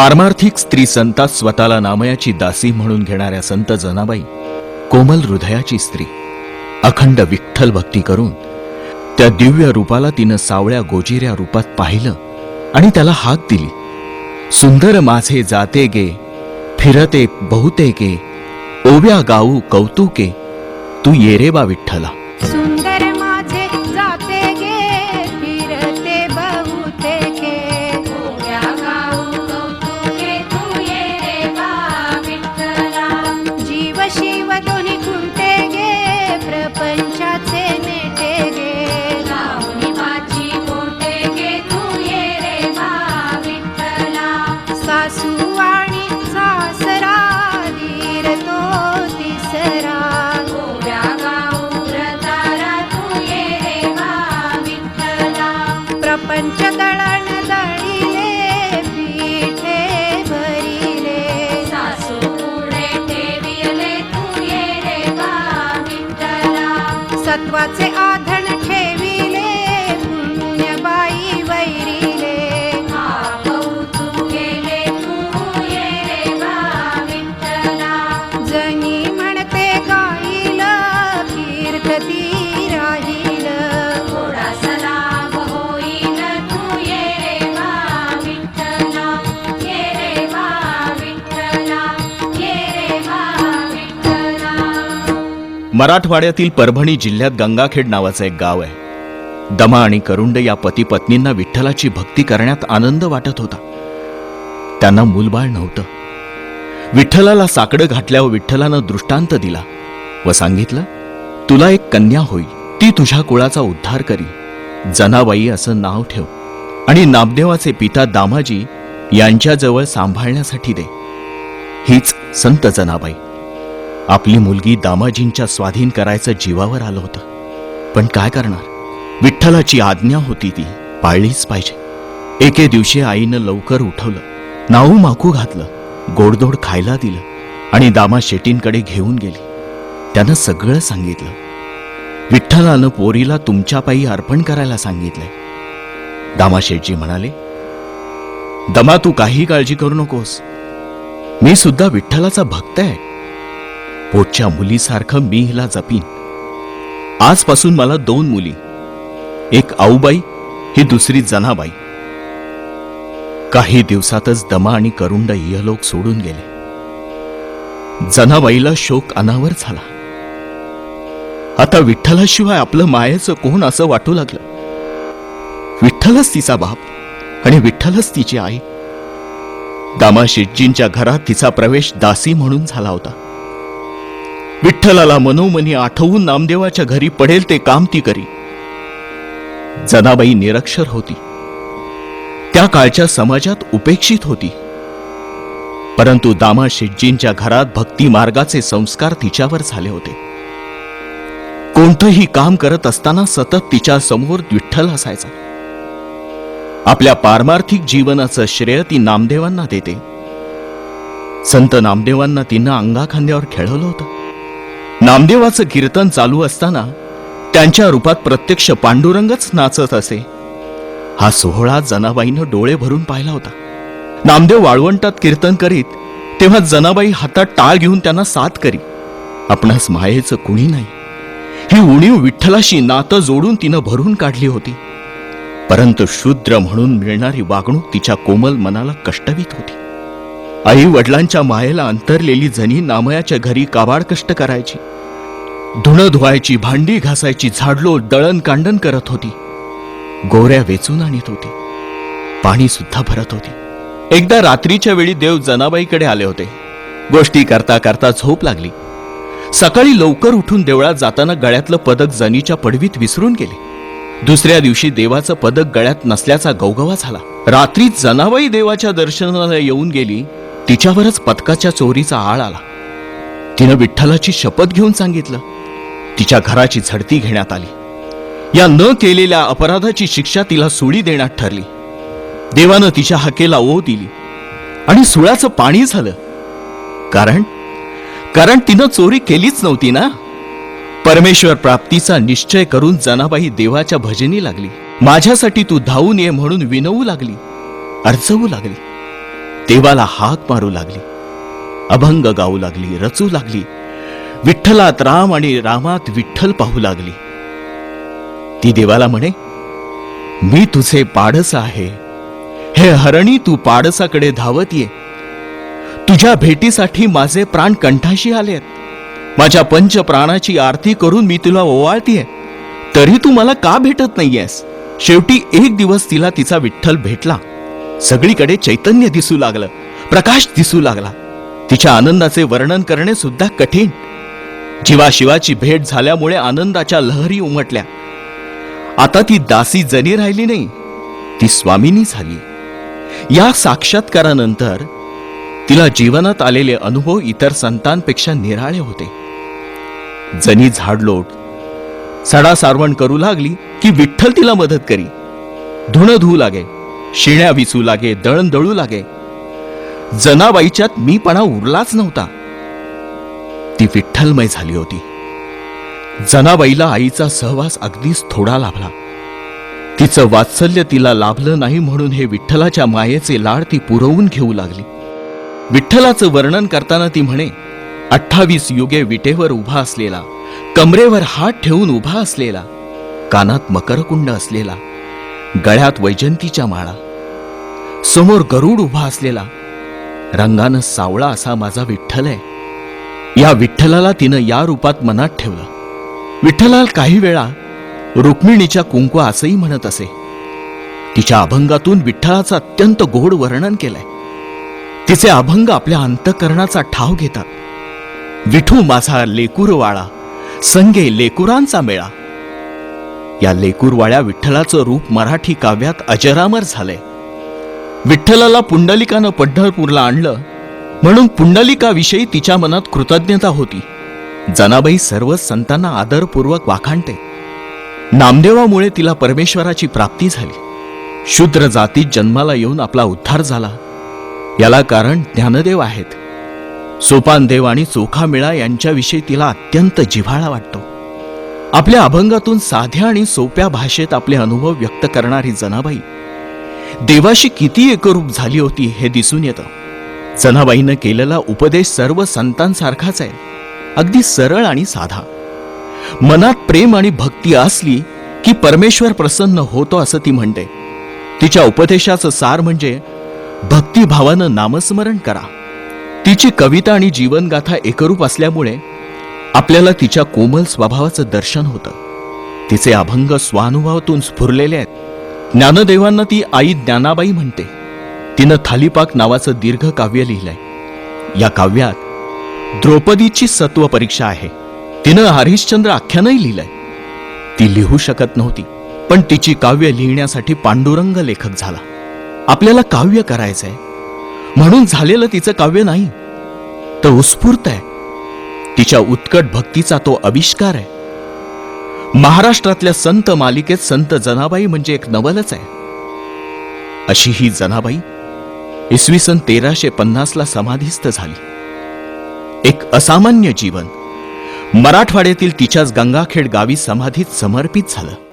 पारमार्थिक स्त्री संतात स्वतःला नामयाची दासी म्हणून घेणाऱ्या संत जनाबाई कोमल हृदयाची स्त्री अखंड विठ्ठल भक्ती करून त्या दिव्य रूपाला तिनं सावळ्या गोजिऱ्या रूपात पाहिलं आणि त्याला हाक दिली. सुंदर माझे जाते गे फिरते बहुते गे ओव्या गाऊ कौतुके तू ये रे बा विठ्ठला. विठ्ठला मराठवाड्यातील परभणी जिल्ह्यात गंगाखेड नावाचं एक गाव आहे. दमा आणि करुंड या पती पत्नींना विठ्ठलाची भक्ती करण्यात आनंद वाटत होता. त्यांना मूलबाळ नव्हतं. विठ्ठलाला साकडं घातल्यावर विठ्ठलानं दृष्टांत दिला व सांगितलं तुला एक कन्या होईल ती तुझ्या कुळाचा उद्धार करी. जनाबाई असं नाव ठेव आणि नामदेवाचे पिता दामाजी यांच्याजवळ सांभाळण्यासाठी दे. हीच संत जनाबाई. आपली मुलगी दामाजींच्या स्वाधीन करायचं जीवावर आलं होतं. पण काय करणार? विठ्ठलाची आज्ञा होती ती पाळलीच पाहिजे. एके दिवशी आईनं लवकर उठवलं नाऊ माकू घातलं गोडधोड खायला दिलं आणि दामा शेटींकडे घेऊन गेली. त्यानं सगळं सांगितलं. विठ्ठलानं पोरीला तुमच्या पायी अर्पण करायला सांगितलंय. दामा शेटजी म्हणाले दमा तू काही काळजी करू नकोस. मी सुद्धा विठ्ठलाचा भक्त आहे. पोटच्या मुलीसारखं मी हिला जपीन. आजपासून मला दोन मुली एक आऊबाई ही दुसरी जनाबाई. काही दिवसातच दमा आणि करुंड इहलोक सोडून गेले. जनाबाईला शोक अनावर झाला. आता विठ्ठलाशिवाय आपलं मायेचं कोण असं वाटू लागलं? विठ्ठलच तिचा बाप आणि विठ्ठलच तिची आई. दामा शेटजींच्या घरात तिचा प्रवेश दासी म्हणून झाला होता. विठ्ठलाला मनोमनी आठवून नामदेवाच्या घरी पडेल ते काम ती करी. जनाबाई निरक्षर होती. त्या काळच्या समाजात उपेक्षित होती. परंतु दामा शेटजींच्या घरात भक्ती मार्गाचे संस्कार तिच्यावर झाले होते. कोणतंही काम करत असताना सतत तिच्या समोर विठ्ठल असायचा. आपल्या पारमार्थिक जीवनाचं श्रेय ती नामदेवांना देते. संत नामदेवांना तिनं अंगाखांद्यावर खेळवलं होतं. नामदेवाचं कीर्तन चालू असताना त्यांच्या रूपात प्रत्यक्ष पांडुरंगच नाचत असे. हा सोहळा जनाबाईनं डोळे भरून पाहिला होता. नामदेव वाळवंटात कीर्तन करीत तेव्हा जनाबाई हातात टाळ घेऊन त्यांना साथ करी. आपणास मायेचं कुणी नाही. ही उणीव विठ्ठलाशी नातं जोडून तिनं भरून काढली होती. परंतु शूद्र म्हणून मिळणारी वागणूक तिच्या कोमल मनाला कष्टवीत होती. आई वडिलांच्या मायेला अंतरलेली जणी नामयाच्या घरी काबाड कष्ट करायची. धुणं धुवायची भांडी घासायची झाडलो दळण कांडण करत होती. गोऱ्या वेचून आणत होती. पाणी सुद्धा भरत होती. एकदा रात्रीच्या वेळी देव जनाबाईकडे आले होते. गोष्टी करता करता झोप लागली. सकाळी लवकर उठून देवळात जाताना गळ्यातलं पदक जनीच्या पडवीत विसरून गेले. दुसऱ्या दिवशी देवाचं पदक गळ्यात नसल्याचा गवगवा झाला. रात्री जनाबाई देवाच्या दर्शनाला येऊन गेली तिच्यावरच पदकाच्या चोरीचा आळ आला. तिनं विठ्ठलाची शपथ घेऊन सांगितलं तिच्या घराची झडती घेण्यात आली. या न केलेल्या अपराधाची शिक्षा तिला सुळी देण्यात ठरली. देवानं तिच्या हाकेला ओ दिली. आणि सुळाचं पाणी झालं. कारण कारण तिनं चोरी केलीच नव्हती ना? परमेश्वर प्राप्तीचा निश्चय करून जनाबाई देवाच्या भजनी लागली. माझ्यासाठी तू धावून ये म्हणून विनवू लागली. अर्जवू लागली. देवाला हाक मारू लागली. अभंग गाऊ लागली रचू लागली. विठ्ठलात राम आणि रामात विठ्ठल पाहू लागली. ती देवाला म्हणे मी तुझे पाडस आहे. हे हरणी तू पाडसाकडे धावत ये. तुझ्या भेटीसाठी माझे प्राण कंठाशी आलेत माझ्या पंच प्राणाची आरती करून मी तुला ओवाळतीये. तरी तू मला का भेटत नाहीयेस? शेवटी एक दिवस तिला तिचा विठ्ठल भेटला. सगळीकडे चैतन्य दिसू लागलं प्रकाश दिसू लागला. तिच्या आनंदाचे वर्णन करणे सुद्धा कठीण. जिवा शिवाची भेट झाल्यामुळे आनंदाच्या लहरी उमटल्या. आता ती दासी जनी राहिली नाही ती स्वामिनी झाली. या साक्षात्कारानंतर तिला जीवनात आलेले अनुभव इतर संतांपेक्षा निराळे होते. जनी झाडलोट सडा सारवण करू लागली की विठ्ठल तिला मदत करी. धुणं धुवू लागे शिण्या विसू लागे दळण दळू लागे. जनाबाईच्यात मीपणा उरलाच नव्हता. ती विठ्ठलमय झाली होती. जनाबाईला आईचा सहवास अगदीच थोडा लाभला. तिचं वात्सल्य तिला लाभलं नाही म्हणून हे विठ्ठलाच्या मायेचे लाड ती पुरवून घेऊ लागली. विठ्ठलाचं वर्णन करताना ती म्हणे अठ्ठावीस युगे विटेवर उभा असलेला कमरेवर हात ठेवून उभा असलेला कानात मकरकुंड असलेला गळ्यात वैजंतीच्या माळा समोर गरुड उभा असलेला रंगानं सावळा असा माझा विठ्ठल आहे. या विठ्ठलाला तिनं या रूपात मनात ठेवलं. विठ्ठलाल काही वेळा रुक्मिणीच्या कुंकू असंही म्हणत असे. तिच्या अभंगातून विठ्ठलाचं अत्यंत गोड वर्णन केलंय. तिचे अभंग आपल्या अंतकरणाचा ठाव घेतात. विठू माझा लेकूरवाळा संगे लेकुरांचा मेळा. या लेकूरवाळ्या विठ्ठलाचं रूप मराठी काव्यात अजरामर झालंय. विठ्ठलाला पुंडलिकानं पंढरपूरला आणलं म्हणून पुंडलिकाविषयी तिच्या मनात कृतज्ञता होती. जनाबाई सर्व संतांना आदरपूर्वक वाखाणते. नामदेवामुळे तिला परमेश्वराची प्राप्ती झाली. शूद्र जातीत जन्माला येऊन आपला उद्धार झाला. याला कारण ज्ञानदेव आहेत. सोपानदेव आणि चोखामेळा यांच्याविषयी तिला अत्यंत जिव्हाळा वाटतो. आपल्या अभंगातून साध्या आणि सोप्या भाषेत आपले अनुभव व्यक्त करणारी जनाबाई देवाशी किती एकरूप झाली होती हे दिसून येतं. जनाबाईनं केलेला उपदेश सर्व संतांसारखाच आहे. अगदी सरळ आणि साधा. मनात प्रेम आणि भक्ती असली की परमेश्वर प्रसन्न होतो असं ती म्हणते. तिच्या उपदेशाचं सार म्हणजे भक्तिभावानं नामस्मरण करा. तिची कविता आणि जीवनगाथा एकरूप असल्यामुळे आपल्याला तिच्या कोमल स्वभावाचं दर्शन होतं. तिचे अभंग स्वानुभवातून स्फुरलेले आहेत. ज्ञानदेवांना ती आई ज्ञानाबाई म्हणते. तिनं थालीपाक नावाचं दीर्घ काव्य लिहिलंय. या काव्यात द्रौपदीची सत्व परीक्षा आहे. तिनं हरिश्चंद्र आख्यानही लिहिलंय. ती लिहू शकत नव्हती पण तिची काव्य लिहिण्यासाठी पांडुरंग लेखक झाला. आपल्याला काव्य करायचंय. म्हणून झालेलं तिचं काव्य नाही. तर उत्स्फूर्त आहे. तिच्या उत्कट भक्तीचा तो आविष्कार आहे. महाराष्ट्रातल्या संत मालिकेत संत जनाबाई म्हणजे एक नवलच आहे. अशी ही जनाबाई इसवी सन तेराशे पन्नासला समाधीस्थ झाली. एक असामान्य जीवन. मराठवाड्यातील तिच्याच गंगाखेड गावी समाधीत समर्पित झालं.